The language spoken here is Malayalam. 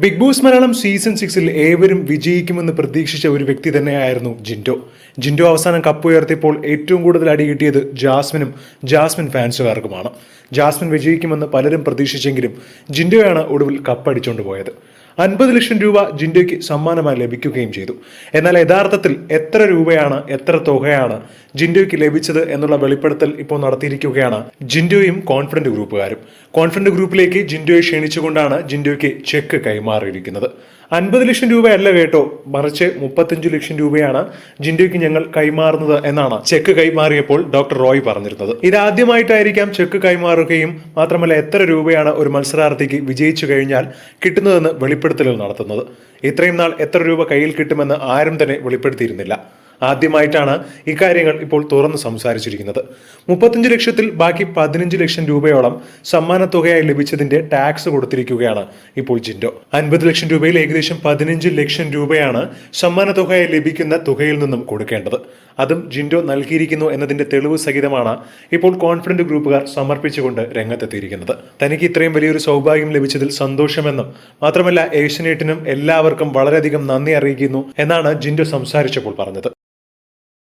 ബിഗ് ബോസ് മലയാളം സീസൺ സിക്സിൽ ഏവരും വിജയിക്കുമെന്ന് പ്രതീക്ഷിച്ച ഒരു വ്യക്തി തന്നെയായിരുന്നു ജിൻഡോ. ജിൻഡോ അവസാനം കപ്പ് ഉയർത്തിയപ്പോൾ ഏറ്റവും കൂടുതൽ അടി കിട്ടിയത് ജാസ്മിനും ജാസ്മിൻ ഫാൻസുകാർക്കുമാണ്. ജാസ്മിൻ വിജയിക്കുമെന്ന് പലരും പ്രതീക്ഷിച്ചെങ്കിലും ജിൻഡോയാണ് ഒടുവിൽ കപ്പടിച്ചുകൊണ്ട് പോയത്. അൻപത് ലക്ഷം രൂപ ജിൻഡോയ്ക്ക് സമ്മാനമായി ലഭിക്കുകയും ചെയ്തു. എന്നാൽ യഥാർത്ഥത്തിൽ എത്ര രൂപയാണ് എത്ര തുകയാണ് ജിൻഡോയ്ക്ക് ലഭിച്ചത് എന്നുള്ള വെളിപ്പെടുത്തൽ ഇപ്പോൾ നടത്തിയിരിക്കുകയാണ് ജിൻഡോയും കോൺഫിഡന്റ് ഗ്രൂപ്പുകാരും. കോൺഫിഡന്റ് ഗ്രൂപ്പിലേക്ക് ജിൻഡോയെ ക്ഷണിച്ചുകൊണ്ടാണ് ജിൻഡോയ്ക്ക് ചെക്ക് കൈമാറിയിരിക്കുന്നത്. അൻപത് ലക്ഷം രൂപയല്ല കേട്ടോ മറിച്ച് മുപ്പത്തഞ്ചു ലക്ഷം രൂപയാണ് ജിൻഡോയ്ക്ക് ഞങ്ങൾ കൈമാറുന്നത് എന്നാണ് ചെക്ക് കൈമാറിയപ്പോൾ ഡോക്ടർ റോയ് പറഞ്ഞിരുന്നത്. ഇതാദ്യമായിട്ടായിരിക്കാം ചെക്ക് കൈമാറുകയും മാത്രമല്ല എത്ര രൂപയാണ് ഒരു മത്സരാർത്ഥിക്ക് വിജയിച്ചു കഴിഞ്ഞാൽ കിട്ടുന്നതെന്ന് വെളിപ്പെടുത്തലുകൾ നടത്തുന്നത്. ഇത്രയും നാൾ എത്ര രൂപ കയ്യിൽ കിട്ടുമെന്ന് ആരും തന്നെ വെളിപ്പെടുത്തിയിരുന്നില്ല. ആദ്യമായിട്ടാണ് ഇക്കാര്യങ്ങൾ ഇപ്പോൾ തുറന്ന് സംസാരിച്ചിരിക്കുന്നത്. മുപ്പത്തഞ്ച് ലക്ഷത്തിൽ ബാക്കി പതിനഞ്ച് ലക്ഷം രൂപയോളം സമ്മാനത്തുകയായി ലഭിച്ചതിന്റെ ടാക്സ് കൊടുത്തിരിക്കുകയാണ് ഇപ്പോൾ ജിൻഡോ. അൻപത് ലക്ഷം രൂപയിൽ ഏകദേശം പതിനഞ്ച് ലക്ഷം രൂപയാണ് സമ്മാനത്തുകയായി ലഭിക്കുന്ന തുകയിൽ നിന്നും കൊടുക്കേണ്ടത്. അതും ജിൻഡോ നൽകിയിരിക്കുന്നു എന്നതിന്റെ തെളിവ് സഹിതമാണ് ഇപ്പോൾ കോൺഫിഡന്റ് ഗ്രൂപ്പുകാർ സമർപ്പിച്ചുകൊണ്ട് രംഗത്തെത്തിയിരിക്കുന്നത്. തനിക്ക് ഇത്രയും വലിയൊരു സൗഭാഗ്യം ലഭിച്ചതിൽ സന്തോഷമെന്നും മാത്രമല്ല ഏഷ്യനേറ്റിനും എല്ലാവർക്കും വളരെയധികം നന്ദി അറിയിക്കുന്നു എന്നാണ് ജിൻഡോ സംസാരിച്ചപ്പോൾ പറഞ്ഞത്.